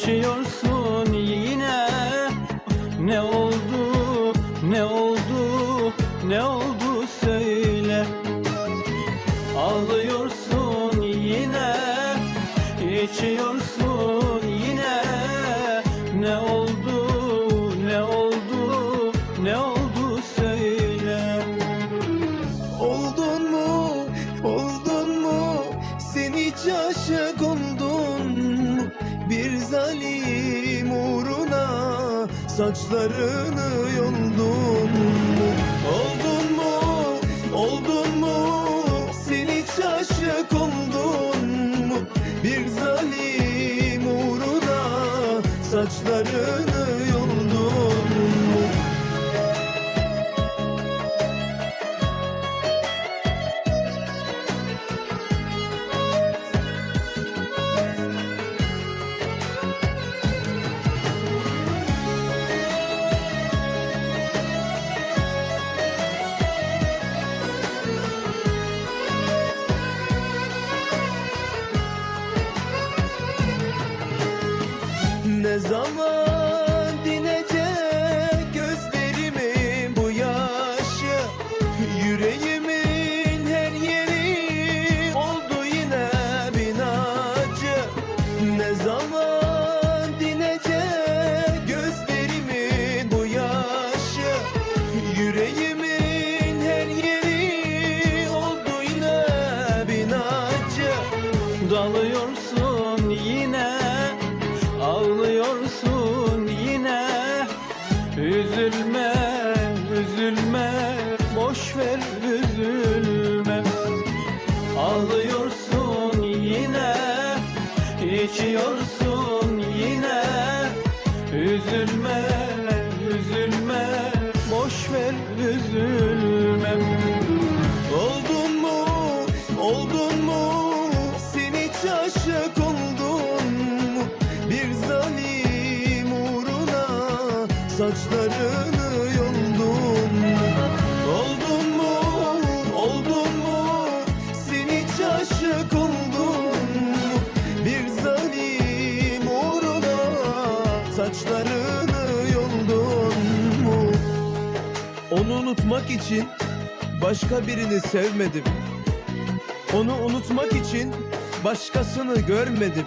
İçiyorsun yine. Ne oldu ne oldu ne oldu söyle. Ağlıyorsun yine içiyorsun zalim uğruna saçlarını yoldun mu? Oldun mu? Oldun mu? Sen hiç aşık oldun mu? Bir zalim uğruna saçlarını Ne zaman dinecek gözlerimin bu yaşı? Yüreğimin her yeri oldu yine binacı. Ne zaman dinecek gözlerimin bu yaşı? Yüreğimin her yeri oldu yine binacı. Dalıyorsun yine Ağlıyorsun yine. Üzülme, üzülme. Boş ver üzülme. Ağlıyorsun yine. İçiyorsun yine. Üzülme, üzülme. Boş ver üzülme. Oldun mu, oldun saçlarını yoldun mu? Oldun mu, oldun mu? Sen hiç aşık oldun? Bir zalim uğruna saçlarını yoldun mu? Onu unutmak için başka birini sevmedim. Onu unutmak için başkasını görmedim.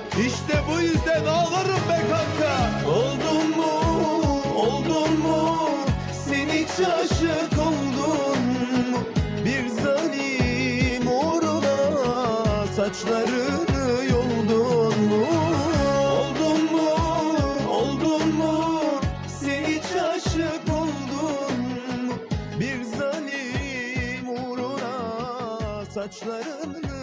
işte bu yüzden ağlarım be kanka. Oldun mu, oldun mu? Sen hiç aşık oldun mu? Bir zalim uğruna saçlarını yoldun mu? Oldun mu, oldun mu? Sen hiç aşık oldun mu? Bir zalim uğruna saçlarını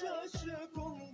热血公